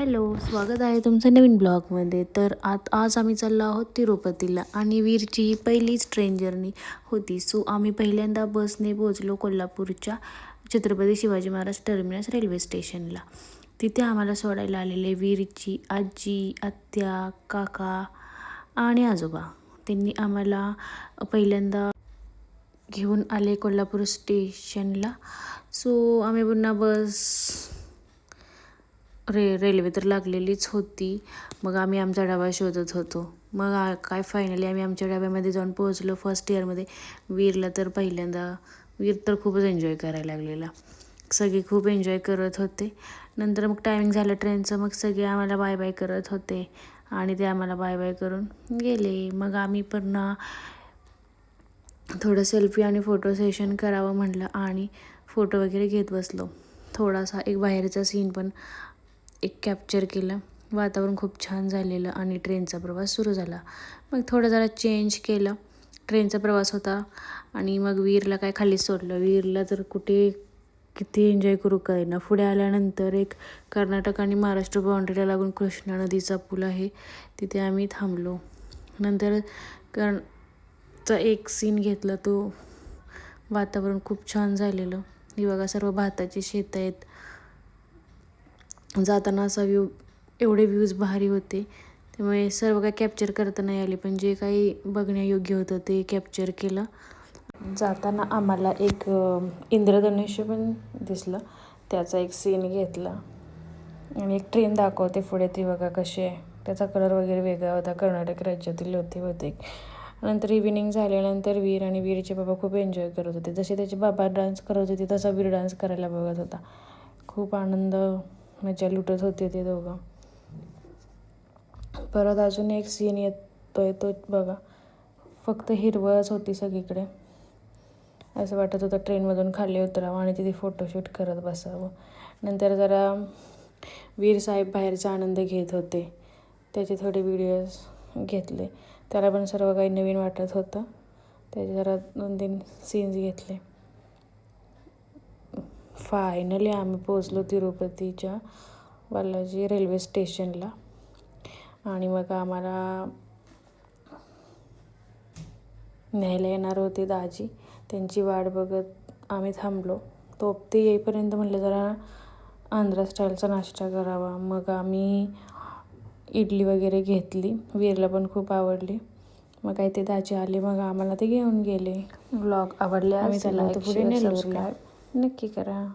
Hello स्वागत आहे तुमचं नवीन ब्लॉगमध्ये. तर आत आज आम्ही चाललो आहोत तिरुपतीला आणि वीरची ही पहिलीच ट्रेन जर्नी होती. सो आम्ही पहिल्यांदा बसने पोहोचलो कोल्हापूरच्या छत्रपती शिवाजी महाराज टर्मिनस रेल्वे स्टेशनला तिथे आम्हाला सोडायला आलेले वीरची आजी आत्या काका आणि आजोबा. त्यांनी आम्हाला पहिल्यांदा घेऊन आले कोल्हापूर स्टेशनला सो आम्ही पुन्हा बस रे रेल्वे तर लागलेलीच होती. मग आम्ही आमचा डबा शोधत होतो. मग काय फायनली आम्ही आमच्या डब्यामध्ये जाऊन पोहोचलो फर्स्ट इयरमध्ये वीरला तर पहिल्यांदा वीर तर खूपच एन्जॉय करायला लागलेला. सगळे खूप एन्जॉय करत होते. नंतर मग टायमिंग झालं ट्रेनचं मग सगळे आम्हाला बाय बाय करत होते. आणि ते आम्हाला बाय बाय करून गेले. मग आम्ही पुन्हा थोडं सेल्फी आणि फोटो सेशन करावं म्हटलं आणि फोटो वगैरे घेत बसलो. थोडासा एक बाहेरचा सीन पण एक कॅप्चर केलं. वातावरण खूप छान झालेलं आणि ट्रेनचा प्रवास सुरू झाला. मग थोडं जरा चेंज केलं. ट्रेनचा प्रवास होता आणि मग वीरला काय खाली सोडलं. वीरला तर कुठे किती एन्जॉय करू करेना पुढे आल्यानंतर एक कर्नाटक आणि महाराष्ट्र बाउंड्रीला लागून कृष्णा नदीचा पूल आहे. तिथे आम्ही थांबलो. नंतर कर् चा एक सीन घेतला. तो वातावरण खूप छान झालेलं. ही बघा सर्व भाताची शेतं आहेत. जाताना असा व्ह्यू एवढे व्ह्यूज भारी होते. त्यामुळे सर्व काही कॅप्चर करता नाही आले. पण जे काही बघण्यायोग्य होतं ते कॅप्चर केलं. जाताना आम्हाला एक इंद्रधनुष्य पण दिसलं. त्याचा एक सीन घेतला. आणि एक ट्रेन दाखवते पुढे. ती बघा कशी आहे. त्याचा कलर वगैरे वेगळा होता. कर्नाटक राज्यातील होते होते नंतर इव्हिनिंग झाल्यानंतर वीर आणि वीरचे बाबा खूप एन्जॉय करत होते. जसे त्याचे बाबा डान्स करत होते तसा वीर डान्स करायला बघत होता. खूप आनंद मजा लुटत होते ते दोघं. परत अजून एक सीन येतोय तो बघा. फक्त हिरवळच होती सगळीकडे. असं वाटत होतं ट्रेनमधून खाली उतरावं आणि तिथे फोटोशूट करत बसावं. नंतर जरा वीर साहेब बाहेरचा आनंद घेत होते. त्याचे थोडे व्हिडिओज घेतले. त्याला पण सर्व काही नवीन वाटत होतं. त्याचे जरा दोन तीन सीन्स घेतले. फायनली आम्ही पोचलो तिरुपतीच्या बालाजी रेल्वे स्टेशनला आणि मग आम्हाला न्यायला येणार होते दाजी. त्यांची वाट बघत आम्ही थांबलो. तो ते येईपर्यंत म्हटलं जरा आंध्रा स्टाईलचा नाश्ता करावा. मग आम्ही इडली वगैरे घेतली. वीरला पण खूप आवडली. मग काय ते दाजी आले. मग आम्हाला ते घेऊन गेले. ब्लॉग आवडले आम्ही त्याला पुढे नेलो नक्की करा.